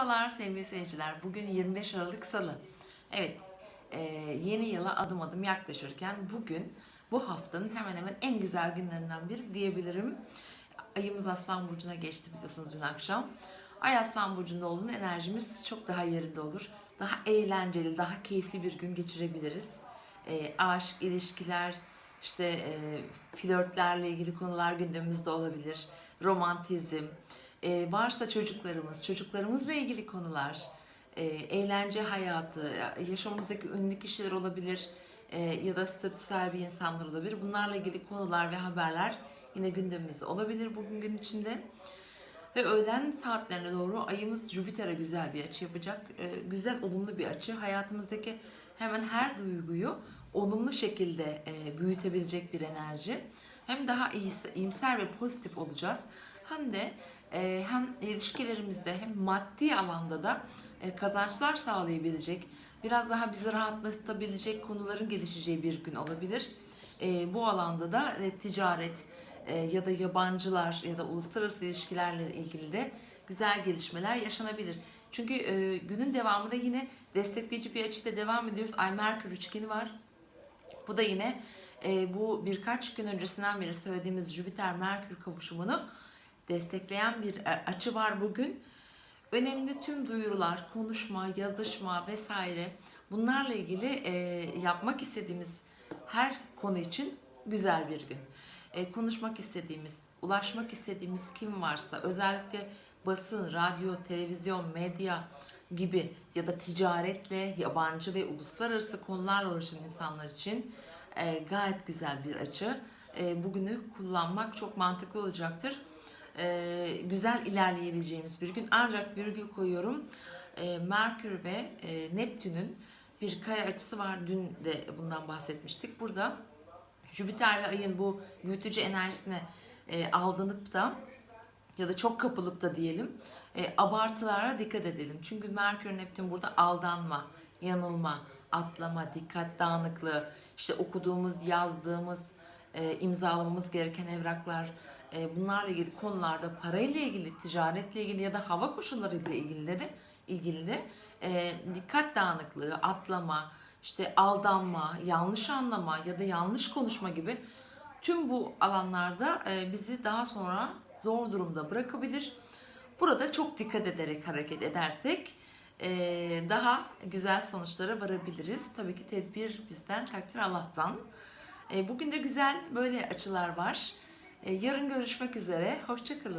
Merhabalar sevgili seyirciler. Bugün 25 Aralık Salı. Evet, e, yeni yıla adım adım yaklaşırken bugün bu haftanın hemen hemen en güzel günlerinden biri diyebilirim. Ayımız Aslan Burcu'na geçti biliyorsunuz dün akşam. Ay Aslan Burcu'nda olduğunda enerjimiz çok daha yerinde olur. Daha eğlenceli, daha keyifli bir gün geçirebiliriz. E, aşk, ilişkiler, işte e, flörtlerle ilgili konular gündemimizde olabilir. Romantizm, e, varsa çocuklarımız, çocuklarımızla ilgili konular, e, eğlence hayatı, yaşamımızdaki ünlü kişiler olabilir e, ya da statü sahibi insanlar olabilir. Bunlarla ilgili konular ve haberler yine gündemimizde olabilir bugün gün içinde. Ve öğlen saatlerine doğru ayımız Jüpiter'e güzel bir açı yapacak. E, güzel, olumlu bir açı. Hayatımızdaki hemen her duyguyu olumlu şekilde e, büyütebilecek bir enerji. Hem daha iyimser ve pozitif olacağız. Hem de e, hem ilişkilerimizde hem maddi alanda da e, kazançlar sağlayabilecek, biraz daha bizi rahatlatabilecek konuların gelişeceği bir gün olabilir. E, bu alanda da e, ticaret e, ya da yabancılar ya da uluslararası ilişkilerle ilgili de güzel gelişmeler yaşanabilir. Çünkü e, günün devamında yine destekleyici bir açıda devam ediyoruz. Ay Merkür üçgeni var. Bu da yine e, bu birkaç gün öncesinden beri söylediğimiz Jüpiter-Merkür kavuşumunu destekleyen bir e, açı var bugün. Önemli tüm duyurular, konuşma, yazışma vesaire bunlarla ilgili e, yapmak istediğimiz her konu için güzel bir gün. E, konuşmak istediğimiz, ulaşmak istediğimiz kim varsa özellikle basın, radyo, televizyon, medya gibi ya da ticaretle, yabancı ve uluslararası konularla uğraşan insanlar için e, gayet güzel bir açı. E, bugünü kullanmak çok mantıklı olacaktır. E, güzel ilerleyebileceğimiz bir gün. Ancak virgül koyuyorum. E, Merkür ve e, Neptün'ün bir kare açısı var. Dün de bundan bahsetmiştik. Burada Jüpiter ve Ay'ın bu büyütücü enerjisine e, aldanıp da ya da çok kapılıp da diyelim e, abartılara dikkat edelim. Çünkü Merkür Neptün burada aldanma, yanılma, atlama, dikkat dağınıklığı, işte okuduğumuz, yazdığımız, e, imzalamamız gereken evraklar, e, bunlarla ilgili konularda parayla ilgili, ticaretle ilgili ya da hava koşullarıyla ilgili de ilgili de e, dikkat dağınıklığı, atlama, işte aldanma, yanlış anlama ya da yanlış konuşma gibi tüm bu alanlarda e, bizi daha sonra zor durumda bırakabilir. Burada çok dikkat ederek hareket edersek daha güzel sonuçlara varabiliriz. Tabii ki tedbir bizden, takdir Allah'tan. E, Bugün de güzel böyle açılar var. E, Yarın görüşmek üzere. Hoşçakalın.